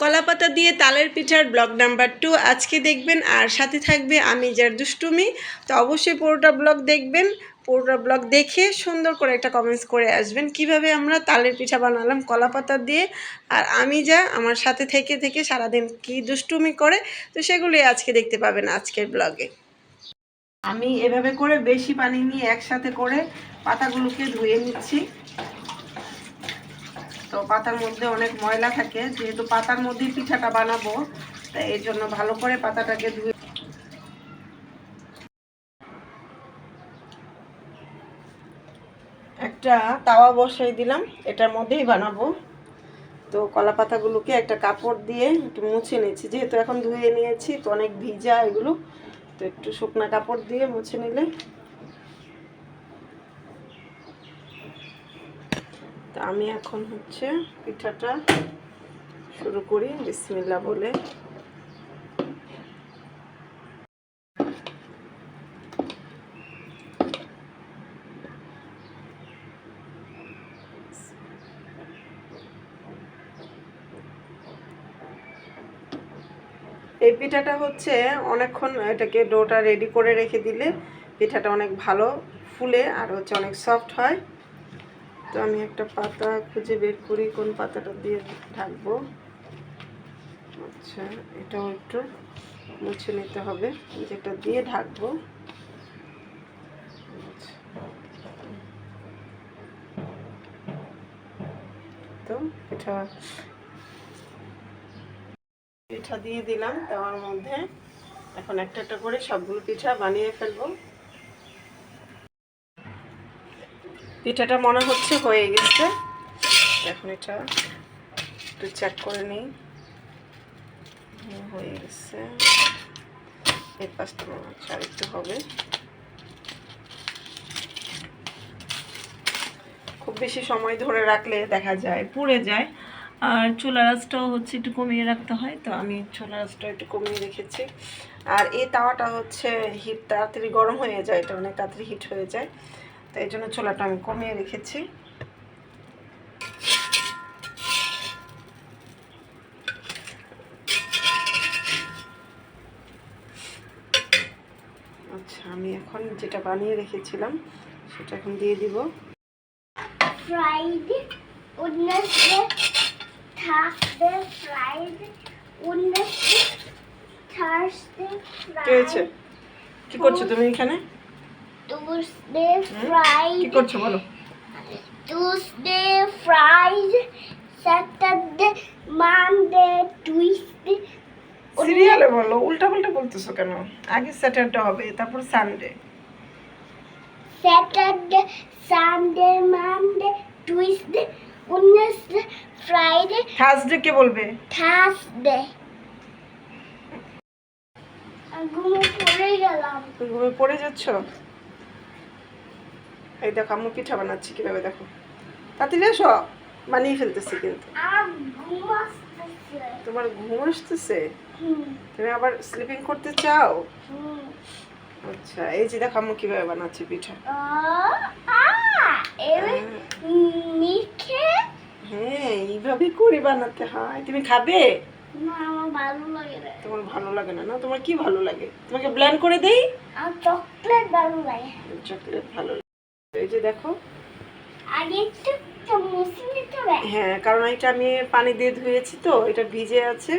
কলাপাতা দিয়ে তালের পিঠার ব্লগ নাম্বার টু। আজকে দেখবেন আর সাথে থাকবে আমি, যার দুষ্টুমি। তো অবশ্যই পুরোটা ব্লগ দেখবেন, পুরোটা ব্লগ দেখে সুন্দর করে একটা কমেন্টস করে আসবেন কীভাবে আমরা তালের পিঠা বানালাম কলাপাতা দিয়ে। আর আমি যা, আমার সাথে থেকে থেকে সারাদিন কি দুষ্টুমি করে, তো সেগুলোই আজকে দেখতে পাবেন আজকের ব্লগে। আমি এভাবে করে বেশি পানি নিয়ে একসাথে করে পাতাগুলোকে ধুয়ে নিচ্ছি। তো পাতার মধ্যে অনেক ময়লা থাকে, যেহেতু পাতার মধ্যেই পিঠাটা বানাবো তাই এই জন্য ভালো করে পাতাটাকে ধুয়ে একটা তাওয়া বসাই দিলাম, এটার মধ্যেই বানাবো। তো কলা পাতাগুলোকে একটা কাপড় দিয়ে একটু মুছে নিয়েছি, যেহেতু এখন ধুয়ে নিয়েছি, তো অনেক ভিজা এগুলো, তো একটু শুকনা কাপড় দিয়ে মুছে নিলে তো আমি এখন হচ্ছে পিঠাটা শুরু করি বিসমিল্লা বলে। এই পিঠাটা হচ্ছে অনেকক্ষণ এটাকে ডোটা রেডি করে রেখে দিলে পিঠাটা অনেক ভালো ফুলে আর হচ্ছে অনেক সফট হয়। তো আমি একটা পাতা খুঁজে বের করি, কোন পাতাটা দিয়ে ঢাকবো আচ্ছা এটাও একটু মুছে নিতে হবে, যেটা দিয়ে ঢাকবো। তো এটা পিঠা দিয়ে দিলাম তাওয়ার মধ্যে। এখন একটা একটা করে সবগুলো পিঠা বানিয়ে ফেলব। পিঠাটা মনে হচ্ছে হয়ে গেছে। এখন এটা একটু চেক করে নিই। হয়ে গেছে। এই পাঁচটা হচ্ছে আর একটু হবে। খুব বেশি সময় ধরে রাখলে দেখা যায়, পুড়ে যায়। আর চুলা রাসটাও হচ্ছে একটু কমিয়ে রাখতে হয়, তো আমি চুলা রাসটা একটু কমিয়ে রেখেছি। আর এই তাওয়াটা হচ্ছে হিট তাড়াতাড়ি গরম হয়ে যায় এটা অনেক তাড়াতাড়ি হিট হয়ে যায়। তো এই জন্য চুলাটা আমি কমিয়ে রেখেছি। আচ্ছা আমি এখন যেটা বানিয়ে রেখেছিলাম সেটা এখন দিয়ে দিব। কি করছ তুমি এখানে? Tuesday fried. কি করছ বলো? Tuesday fried. Saturday Monday Tuesday. সিরিয়ালে বলো উল্টা পাল্টা বলতেছো কেন আগে স্যাটারডে হবে তারপর Sunday Saturday Sunday Monday Tuesday উনিশ ফ্রাইডে থার্সডে কে বলবে থার্সডে ঘুমে পড়ে গেলাম ঘুমে পড়ে যাচ্ছ এই দেখো আম্মু পিঠা বানাচ্ছি কীভাবে দেখো। তাড়াতাড়ি এসো বানিয়ে ফেলতেছি কিন্তু। তোমার ঘুম আসতেছে? তুমি আবার স্লিপিং করতে চাও? আচ্ছা এই যে দেখো আম্মু কীভাবে বানাচ্ছি পিঠা। মিঠে। হ্যাঁ এইভাবে করে বানাতে হয়। তুমি খাবে? তোমার ভালো লাগে না না? তোমার কি ভালো লাগে? তোমাকে ব্ল্যান্ড করে দেই? চকলেট ভালো লাগে। চকলেট ভালো লাগে এই যে দেখো। হ্যাঁ কারণ এটা আমি পানি দিয়ে ধুয়েছি তো এটা ভিজে আছে।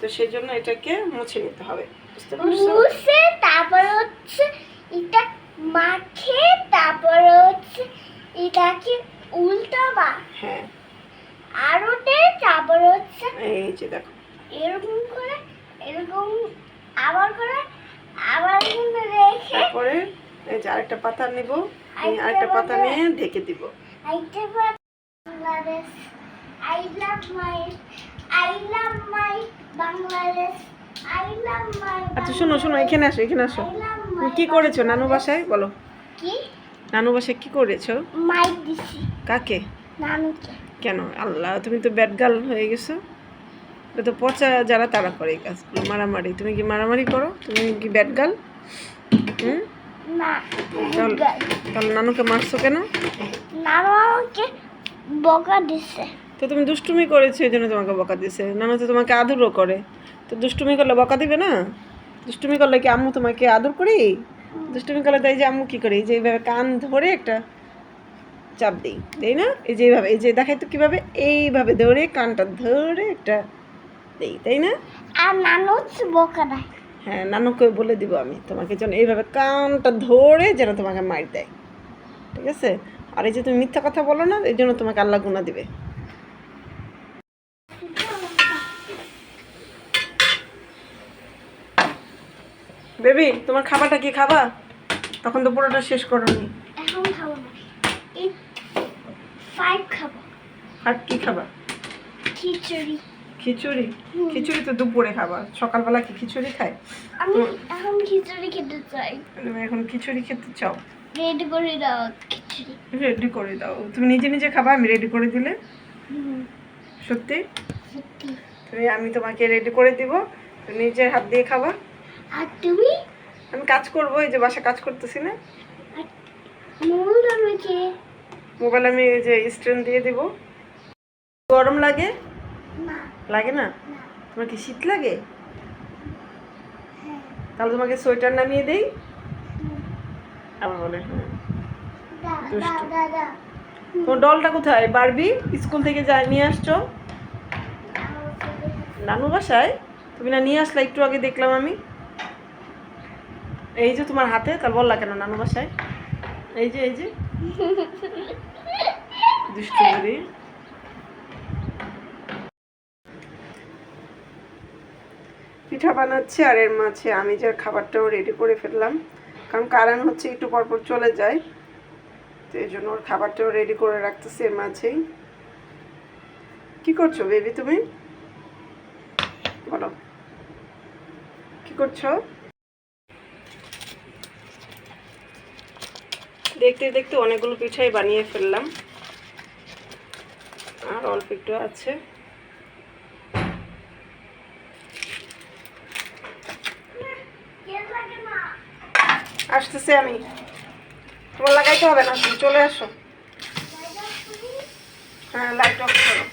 তো সেই জন্য এটাকে মুছে নিতে হবে। বুঝতে পারছ? মুছে তারপর হচ্ছে এটা মাখে তারপর হচ্ছে এটাকে উল্টাবা। হ্যাঁ। আর ওতে তারপর হচ্ছে এই যে দেখো। এরকম করে এরকম আবার করে আবার রেখে তারপরে এই যে আরেকটা পাতা নিব। আরেকটা পাতা নিয়ে ঢেকে দিব। I love my I love my Bangladesh I love my আচ্ছা শোনো শোনো এখানে আসো এখানে আসো। কি করেছ? নানু বাসায়? বলো। কি? নানু বাসায় কি করেছ? মাই দিছি। কাকে? নানুকে। কেন? আল্লাহ তুমি তো ব্যাড গার্ল হয়ে গেছো। এটা তো পচা যারা তারা করে এই কাজগুলো মারামারি। তুমি কি মারামারি করো? তুমি কি ব্যাড গার্ল হুম? না তাহলে নানুকে মারছো কেন? নানু আমাকে বকা দিছে। তো তুমি দুষ্টুমি করেছ এই জন্য তোমাকে বকা দিছে। নানা তো তোমাকে আদরও করে। তো দুষ্টুমি করলে বকা দিবে না? দুষ্টুমি করলে কি আম্মু তোমাকে আদর করি? দুষ্টুমি করলে তাই যে আম্মু কি করি? এই যে এইভাবে কান ধরে একটা চাপ দিই তাই না? এই যে এইভাবে এই যে দেখাই তো কীভাবে? এইভাবে ধরে কানটা ধরে একটা দেই তাই না? আর নানু বোকা নাই। হ্যাঁ নানুকে বলে দিব আমি তোমাকে যেন এইভাবে কানটা ধরে যেন তোমাকে মার দেয়। ঠিক আছে? আর এই যে তুমি মিথ্যা কথা বলো না এই জন্য তোমাকে আল্লাহ গুণা দিবে। বেবি তোমার খাবারটা কি খাবা? তখন তো পুরোটা শেষ করোনি এখন খাব না। এই ফাইভ খাব। আর কি খাবা? খিচুড়ি। খিচুড়ি। খিচুড়ি তো দুপুরে খাবা। সকালবেলা কি খিচুড়ি খায় আমি এখন খিচুড়ি খেতে চাই। তুমি এখন খিচুড়ি খেতে চাও? রেডি করে দাও খিচুড়ি। রেডি করে দাও। তুমি নিজে নিজে খাবা আমি রেডি করে দিলে? সত্যি? সত্যি। তুমি আমি তোমাকে রেডি করে দিব। তুমি নিজের হাত দিয়ে খাবা। আর তুমি? আমি কাজ করব এই যে বাসা কাজ করতেছি না। মোবাইল আমি যে স্ট্যান্ড দিয়ে দিব। গরম লাগে। লাগে না? তোমার কি শীত লাগে? তাহলে তোমাকে সোয়েটার নামিয়ে দেই? আবার বলে হ্যাঁ। তোমার ডলটা কোথায়? বারবি? স্কুল থেকে যা নিয়ে আসছো? নানু বাসায়? তুমি না নিয়ে আসলে, একটু আগে দেখলাম আমি। এই যে তোমার হাতে, তার বললা কেন নানু বাসায়? এই যে এই যে। দুষ্টু পিঠা বানাচ্ছি আর এর মাঝে আমি যে খাবারটাও রেডি করে ফেললাম। কারণ কারণ হচ্ছে একটু পরপর চলে যায়। তো এই জন্য ওর খাবারটাও রেডি করে রাখতেছি এর মাঝেই। কি করছ বেবি তুমি? বলো। কি করছ? দেখতে দেখতে অনেকগুলো পিঠাই বানিয়ে ফেললাম। আর অল্প একটু আছে কে লাগে না আসতেছে আমি। তোমার লাগাইতে হবে না তুমি চলে আসো। হ্যাঁ লাইট অফ করো।